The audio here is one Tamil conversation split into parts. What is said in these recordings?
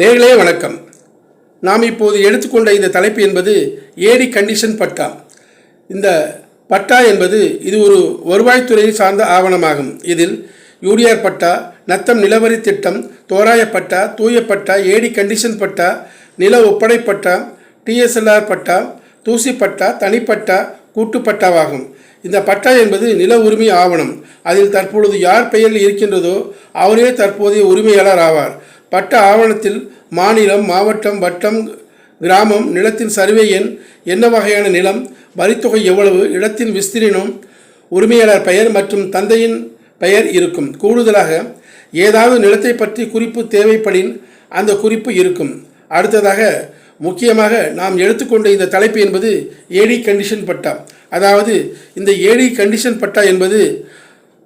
நேர்களே வணக்கம். நாம் இப்போது எடுத்துக்கொண்ட இந்த தலைப்பு என்பது ஏடி கண்டிஷன் பட்டா. இந்த பட்டா என்பது இது ஒரு வருவாய்த்துறையை சார்ந்த ஆவணமாகும். இதில் யூடிஆர் பட்டா நத்தம் நிலவரி திட்டம் தோராய பட்டா தூய பட்டா ஏடி கண்டிஷன் பட்டா நில ஒப்படை பட்டா டிஎஸ்எல்ஆர் பட்டா தூசி பட்டா தனிப்பட்டா கூட்டுப்பட்டாவாகும் இந்த பட்டா என்பது நில உரிமை ஆவணம். அதில் தற்பொழுது யார் பெயரில் இருக்கின்றதோ அவரே தற்போதைய உரிமையாளர் ஆவார். பட்ட ஆவணத்தில் மாநிலம் மாவட்டம் வட்டம் கிராமம் நிலத்தின் சர்வே எண் என்ன வகையான நிலம் வரித்தொகை எவ்வளவு இடத்தின் விஸ்தீரணம் உரிமையாளர் பெயர் மற்றும் தந்தையின் பெயர் இருக்கும். கூடுதலாக ஏதாவது நிலத்தை பற்றி குறிப்பு தேவைப்படின் அந்த குறிப்பு இருக்கும். அடுத்ததாக முக்கியமாக நாம் எடுத்துக்கொண்ட இந்த தலைப்பு என்பது ஏடி கண்டிஷன் பட்டா. அதாவது இந்த ஏடி கண்டிஷன் பட்டா என்பது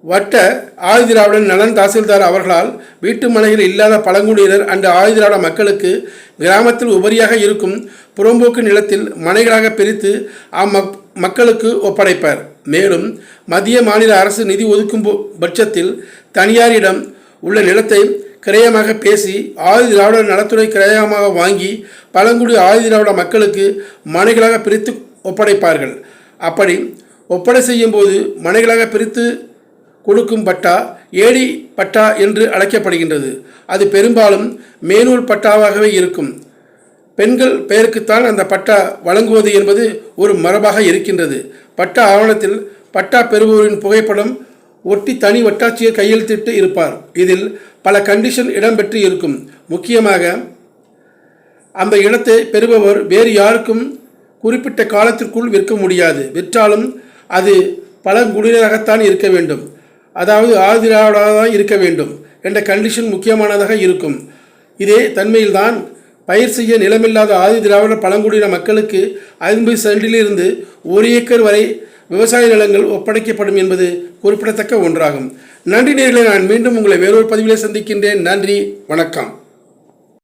வட்ட ஆதிதிராவிடன் நலன் தாசில்தார் அவர்களால் வீட்டு மனையில் இல்லாத பழங்குடியினர் அண்டு ஆதிதிராவிட மக்களுக்கு கிராமத்தில் உபரியாக இருக்கும் புறம்போக்கு நிலத்தில் மனைகளாக பிரித்து அம்மக் மக்களுக்கு ஒப்படைப்பார். மேலும் மத்திய மாநில அரசு நிதி ஒதுக்கும் போ- பட்சத்தில் தனியாரிடம் உள்ள நிலத்தை கிரயமாக பேசி ஆதிதிராவிட நலத்துறை கிரயமாக வாங்கி பழங்குடி ஆதிதிராவிட மக்களுக்கு மனைகளாக பிரித்து ஒப்படைப்பார்கள். அப்படி ஒப்படை செய்யும் போது மனைகளாக பிரித்து கொடுக்கும் பட்டா ஏடி பட்டா என்று அழைக்கப்படுகின்றது. அது பெரும்பாலும் மேனூல் பட்டாவாகவே இருக்கும். பெண்கள் பெயருக்குத்தான் அந்த பட்டா வழங்குவது என்பது ஒரு மரபாக இருக்கின்றது. பட்டா ஆவணத்தில் பட்டா பெறுபவரின் புகைப்படம் ஒட்டி தனி வட்டாட்சியர் கையெழுத்திட்டு இருப்பார். இதில் பல கண்டிஷன் இடம்பெற்று இருக்கும். முக்கியமாக அந்த இடத்தை பெறுபவர் வேறு யாருக்கும் குறிப்பிட்ட காலத்திற்குள் விற்க முடியாது. விற்றாலும் அது பழங்குடியினராகத்தான் இருக்க வேண்டும். அதாவது ஆதிராவிடாக தான் இருக்க வேண்டும் என்ற கண்டிஷன் முக்கியமானதாக இருக்கும். இதே தன்மையில்தான் பயிர் செய்ய நிலமில்லாத ஆதி திராவிட பழங்குடியின மக்களுக்கு ஐம்பது சென்டிலிருந்து ஒரு ஏக்கர் வரை விவசாய நிலங்கள் ஒப்படைக்கப்படும் என்பது குறிப்பிடத்தக்க ஒன்றாகும். நன்றி நேர்களை நான் மீண்டும் உங்களை வேறொரு பதிவிலே சந்திக்கின்றேன். நன்றி வணக்கம்.